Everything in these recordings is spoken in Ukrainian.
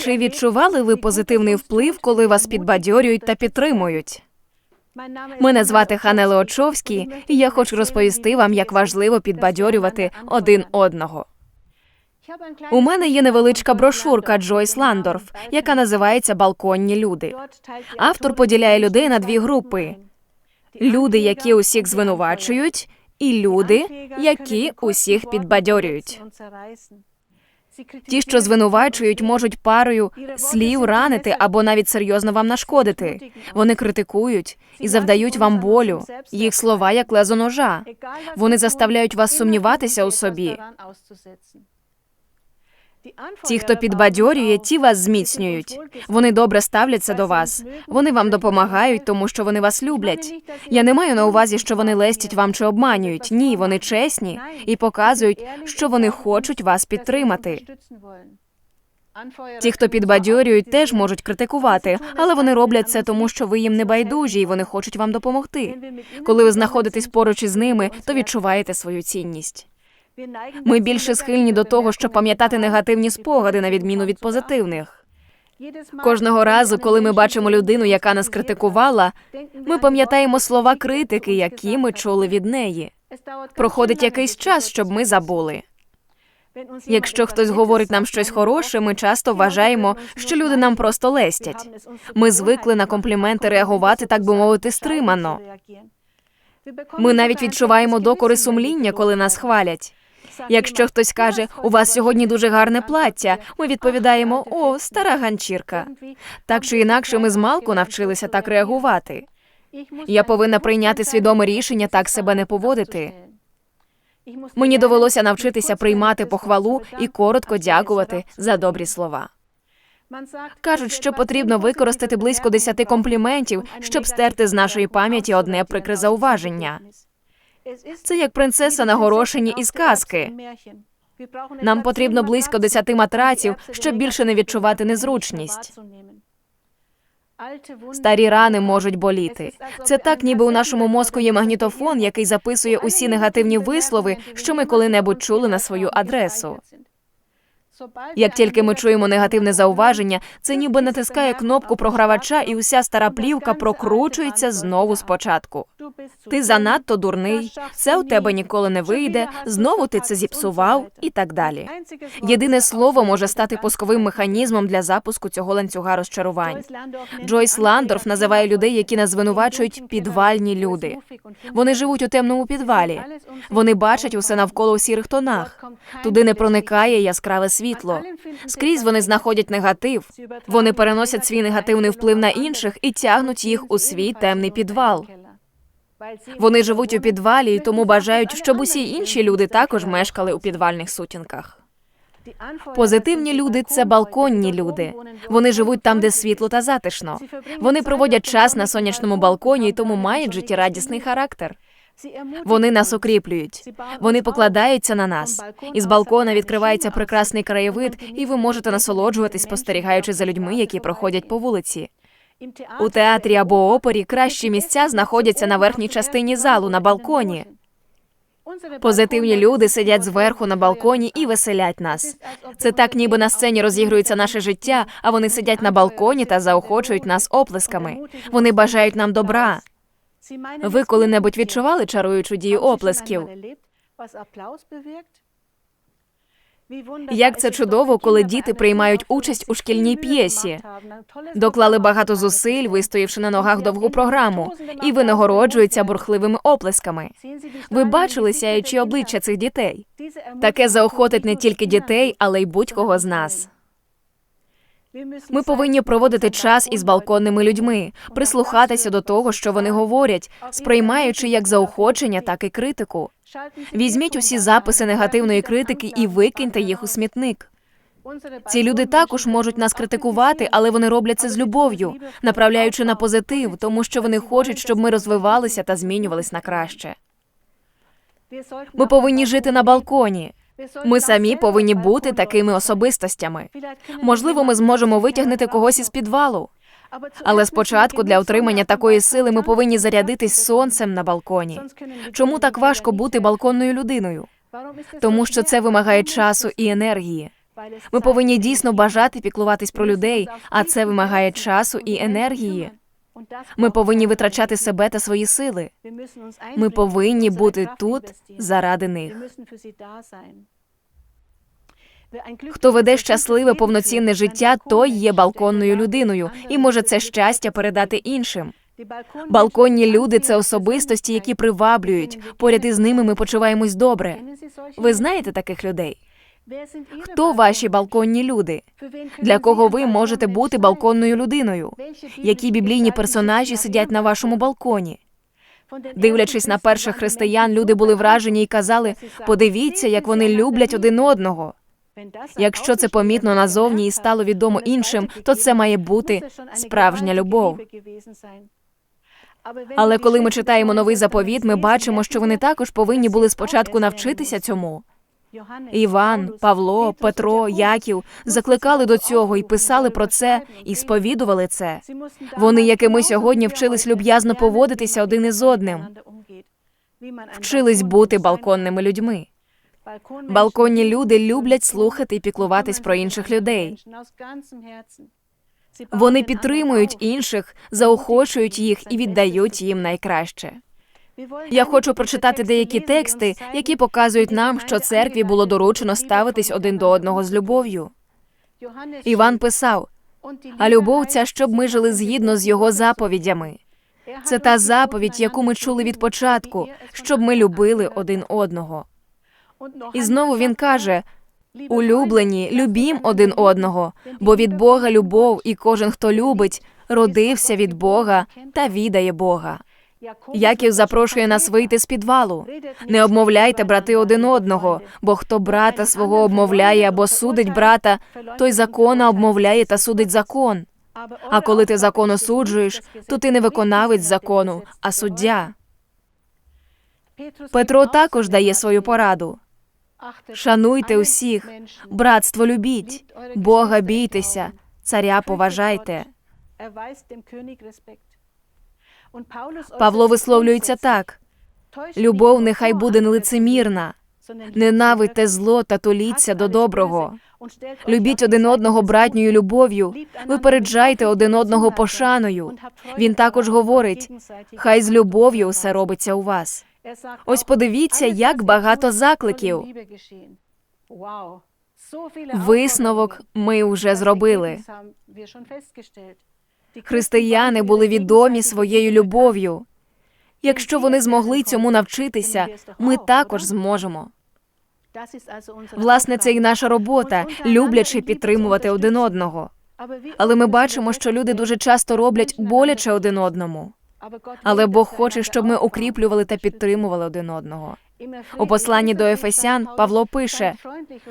Чи відчували ви позитивний вплив, коли вас підбадьорюють та підтримують? Мене звати Ханеле Очовський, і я хочу розповісти вам, як важливо підбадьорювати один одного. У мене є невеличка брошурка Джойс Ландорф, яка називається Балконні люди. Автор поділяє людей на дві групи: люди, які усіх звинувачують, і люди, які усіх підбадьорюють. Ті, що звинувачують, можуть парою слів ранити або навіть серйозно вам нашкодити. Вони критикують і завдають вам болю. Їх слова як лезо ножа. Вони заставляють вас сумніватися у собі. Ті, хто підбадьорює, ті вас зміцнюють. Вони добре ставляться до вас. Вони вам допомагають, тому що вони вас люблять. Я не маю на увазі, що вони лестять вам чи обманюють. Ні, вони чесні і показують, що вони хочуть вас підтримати. Ті, хто підбадьорюють, теж можуть критикувати, але вони роблять це тому, що ви їм не байдужі, і вони хочуть вам допомогти. Коли ви знаходитесь поруч із ними, то відчуваєте свою цінність. Ми більше схильні до того, щоб пам'ятати негативні спогади на відміну від позитивних. Кожного разу, коли ми бачимо людину, яка нас критикувала, ми пам'ятаємо слова критики, які ми чули від неї. Проходить якийсь час, щоб ми забули. Якщо хтось говорить нам щось хороше, ми часто вважаємо, що люди нам просто лестять. Ми звикли на компліменти реагувати, так би мовити, стримано. Ми навіть відчуваємо докори сумління, коли нас хвалять. Якщо хтось каже, у вас сьогодні дуже гарне плаття, ми відповідаємо О, стара ганчірка. Так чи інакше, ми змалку навчилися так реагувати. Я повинна прийняти свідоме рішення так себе не поводити. Мені довелося навчитися приймати похвалу і коротко дякувати за добрі слова. Кажуть, що потрібно використати близько десяти компліментів, щоб стерти з нашої пам'яті одне прикре зауваження. Це як принцеса на горошині із казки. Нам потрібно близько десяти матраців, щоб більше не відчувати незручність. Старі рани можуть боліти. Це так, ніби у нашому мозку є магнітофон, який записує усі негативні вислови, що ми коли-небудь чули на свою адресу. Як тільки ми чуємо негативне зауваження, це ніби натискає кнопку програвача, і уся стара плівка прокручується знову спочатку. Ти занадто дурний, це у тебе ніколи не вийде, знову ти це зіпсував і так далі. Єдине слово може стати пусковим механізмом для запуску цього ланцюга розчарувань. Джойс Ландорф називає людей, які нас звинувачують підвальні люди. Вони живуть у темному підвалі. Вони бачать усе навколо у сірих тонах. Туди не проникає яскраве світло. Скрізь вони знаходять негатив. Вони переносять свій негативний вплив на інших і тягнуть їх у свій темний підвал. Вони живуть у підвалі і тому бажають, щоб усі інші люди також мешкали у підвальних сутінках. Позитивні люди це балконні люди. Вони живуть там, де світло та затишно. Вони проводять час на сонячному балконі і тому мають життєрадісний характер. Вони нас окріплюють. Вони покладаються на нас. Із балкона відкривається прекрасний краєвид, і ви можете насолоджуватись, спостерігаючи за людьми, які проходять по вулиці. У театрі або опері кращі місця знаходяться на верхній частині залу на балконі. Позитивні люди сидять зверху на балконі і веселять нас. Це так, ніби на сцені розігрується наше життя, а вони сидять на балконі та заохочують нас оплесками. Вони бажають нам добра. Ви коли-небудь відчували чаруючу дію оплесків? Як це чудово, коли діти приймають участь у шкільній п'єсі. Доклали багато зусиль, вистоявши на ногах довгу програму, і винагороджуються бурхливими оплесками. Ви бачили сяючі обличчя цих дітей? Таке заохотить не тільки дітей, але й будь-кого з нас. Ми повинні проводити час із балконними людьми, прислухатися до того, що вони говорять, сприймаючи як заохочення, так і критику. Візьміть усі записи негативної критики і викиньте їх у смітник. Ці люди також можуть нас критикувати, але вони роблять це з любов'ю, направляючи на позитив, тому що вони хочуть, щоб ми розвивалися та змінювались на краще. Ми повинні жити на балконі. Ми самі повинні бути такими особистостями. Можливо, ми зможемо витягнути когось із підвалу. Але спочатку для отримання такої сили ми повинні зарядитись сонцем на балконі. Чому так важко бути балконною людиною? Тому що це вимагає часу і енергії. Ми повинні дійсно бажати піклуватись про людей, а це вимагає часу і енергії. Ми повинні витрачати себе та свої сили. Ми повинні бути тут заради них. Хто веде щасливе повноцінне життя, той є балконною людиною і може це щастя передати іншим. Балконні люди це особистості, які приваблюють. Поряд із ними ми почуваємось добре. Ви знаєте таких людей? Хто ваші балконні люди? Для кого ви можете бути балконною людиною? Які біблійні персонажі сидять на вашому балконі? Дивлячись на перших християн, люди були вражені і казали: подивіться, як вони люблять один одного. Якщо це помітно назовні і стало відомо іншим, то це має бути справжня любов. Але коли ми читаємо новий заповіт, ми бачимо, що вони також повинні були спочатку навчитися цьому. Іван, Павло, Петро, Яків закликали до цього і писали про це, і сповідували це. Вони, як і ми сьогодні, вчились люб'язно поводитися один із одним, вчились бути балконними людьми. Балконні люди люблять слухати і піклуватись про інших людей. Вони підтримують інших, заохочують їх і віддають їм найкраще. Я хочу прочитати деякі тексти, які показують нам, що церкві було доручено ставитись один до одного з любов'ю. Іван писав: а любов ця, щоб ми жили згідно з його заповідями. Це та заповідь, яку ми чули від початку, щоб ми любили один одного. І знову він каже: улюблені, любім один одного, бо від Бога любов, і кожен, хто любить, родився від Бога та відає Бога. Яків запрошує нас вийти з підвалу. Не обмовляйте брати один одного, бо хто брата свого обмовляє або судить брата, той закона обмовляє та судить закон. А коли ти закон осуджуєш, то ти не виконавець закону, а суддя. Петро також дає свою пораду. Шануйте усіх, братство любіть, Бога бійтеся, царя поважайте. Павло висловлюється так: любов нехай буде нелицемірна, ненавидьте зло та толіться до доброго. Любіть один одного братньою любов'ю, випереджайте один одного пошаною. Він також говорить: хай з любов'ю все робиться у вас. Ось подивіться, як багато закликів. Висновок ми вже зробили. Християни були відомі своєю любов'ю. Якщо вони змогли цьому навчитися, ми також зможемо. Власне, це і наша робота, люблячи підтримувати один одного. Але ми бачимо, що люди дуже часто роблять боляче один одному. Але Бог хоче, щоб ми укріплювали та підтримували один одного. У посланні до Ефесян Павло пише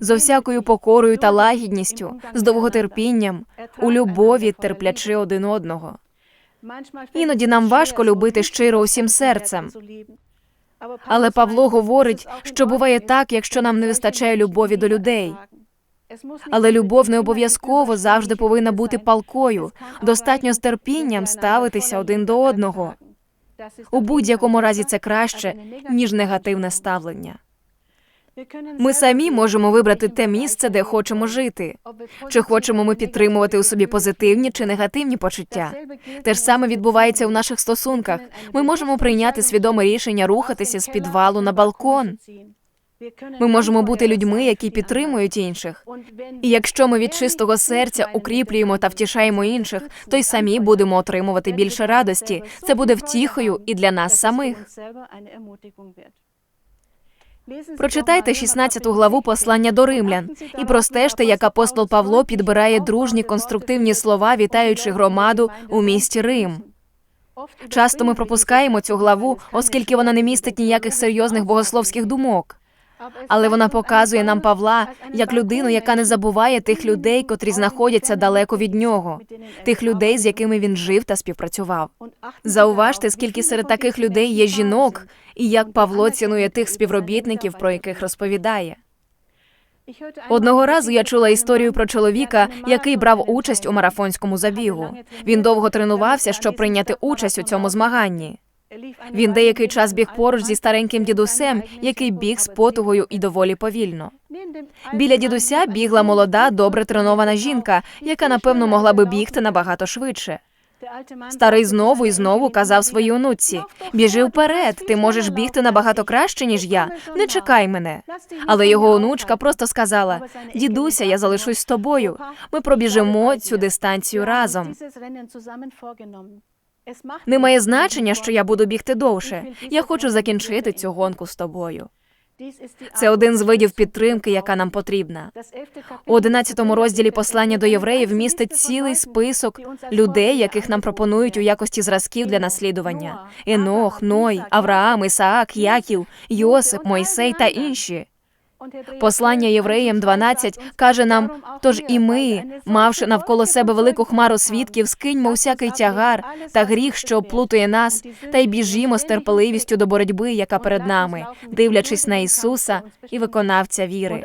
з всякою покорою та лагідністю, з довготерпінням, у любові терплячи один одного. Іноді нам важко любити щиро усім серцем. Але Павло говорить, що буває так, якщо нам не вистачає любові до людей. Але любов не обов'язково завжди повинна бути палкою. Достатньо з терпінням ставитися один до одного. У будь-якому разі це краще, ніж негативне ставлення. Ми самі можемо вибрати те місце, де хочемо жити. Чи хочемо ми підтримувати у собі позитивні чи негативні почуття? Те ж саме відбувається у наших стосунках. Ми можемо прийняти свідоме рішення рухатися з підвалу на балкон. Ми можемо бути людьми, які підтримують інших. І якщо ми від чистого серця укріплюємо та втішаємо інших, то й самі будемо отримувати більше радості. Це буде втіхою і для нас самих. Прочитайте 16 главу послання до римлян і простежте, як апостол Павло підбирає дружні конструктивні слова, вітаючи громаду у місті Рим. Часто ми пропускаємо цю главу, оскільки вона не містить ніяких серйозних богословських думок. Але вона показує нам Павла як людину, яка не забуває тих людей, котрі знаходяться далеко від нього, тих людей, з якими він жив та співпрацював. Зауважте, скільки серед таких людей є жінок, і як Павло цінує тих співробітників, про яких розповідає. Одного разу я чула історію про чоловіка, який брав участь у марафонському забігу. Він довго тренувався, щоб прийняти участь у цьому змаганні. Він деякий час біг поруч зі стареньким дідусем, який біг з потугою і доволі повільно. Біля дідуся бігла молода, добре тренована жінка, яка напевно могла би бігти набагато швидше. Старий знову і знову казав своїй онуці: біжи вперед, ти можеш бігти набагато краще, ніж я. Не чекай мене. Але його онучка просто сказала: Дідуся, я залишусь з тобою. Ми пробіжимо цю дистанцію разом. Не має значення, що я буду бігти довше. Я хочу закінчити цю гонку з тобою. Це один з видів підтримки, яка нам потрібна. У 11 розділі послання до євреїв містить цілий список людей, яких нам пропонують у якості зразків для наслідування: Енох, Ной, Авраам, Ісаак, Яків, Йосип, Мойсей та інші. Послання євреям 12 каже нам: тож і ми, мавши навколо себе велику хмару свідків, скиньмо всякий тягар та гріх, що оплутує нас, та й біжімо з терпеливістю до боротьби, яка перед нами, дивлячись на Ісуса і виконавця віри.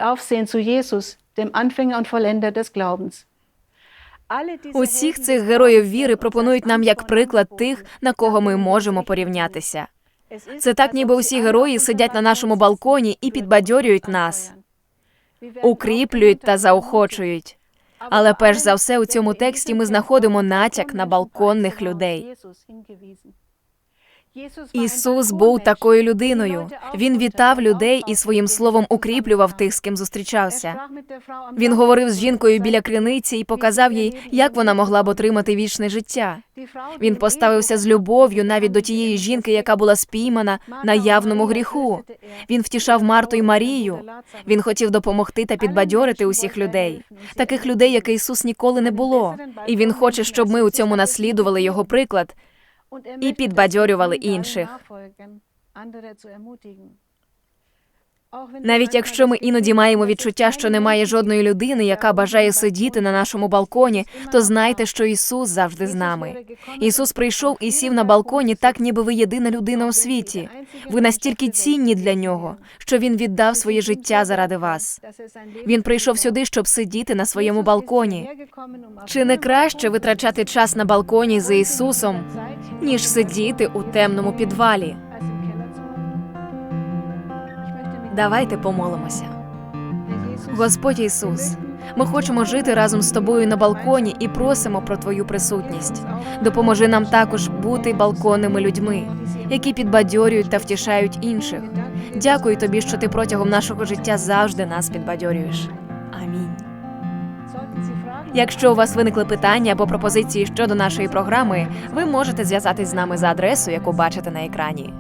Усіх цих героїв віри пропонують нам як приклад тих, на кого ми можемо порівнятися. Це так, ніби усі герої сидять на нашому балконі і підбадьорюють нас, укріплюють та заохочують. Але перш за все у цьому тексті ми знаходимо натяк на балконних людей. Ісус був такою людиною. Він вітав людей і своїм словом укріплював тих, з ким зустрічався. Він говорив з жінкою біля криниці і показав їй, як вона могла б отримати вічне життя. Він поставився з любов'ю навіть до тієї жінки, яка була спіймана на явному гріху. Він втішав Марту і Марію. Він хотів допомогти та підбадьорити усіх людей, таких людей, як Ісус ніколи не було. І він хоче, щоб ми у цьому наслідували його приклад і підбадьорювали інших. Навіть якщо ми іноді маємо відчуття, що немає жодної людини, яка бажає сидіти на нашому балконі, то знайте, що Ісус завжди з нами. Ісус прийшов і сів на балконі, так ніби ви єдина людина у світі. Ви настільки цінні для нього, що він віддав своє життя заради вас. Він прийшов сюди, щоб сидіти на своєму балконі. Чи не краще витрачати час на балконі з Ісусом, ніж сидіти у темному підвалі? Давайте помолимося. Господь Ісус, ми хочемо жити разом з тобою на балконі і просимо про Твою присутність. Допоможи нам також бути балконними людьми, які підбадьорюють та втішають інших. Дякую тобі, що ти протягом нашого життя завжди нас підбадьорюєш. Амінь. Якщо у вас виникли питання або пропозиції щодо нашої програми, ви можете зв'язатись з нами за адресою, яку бачите на екрані.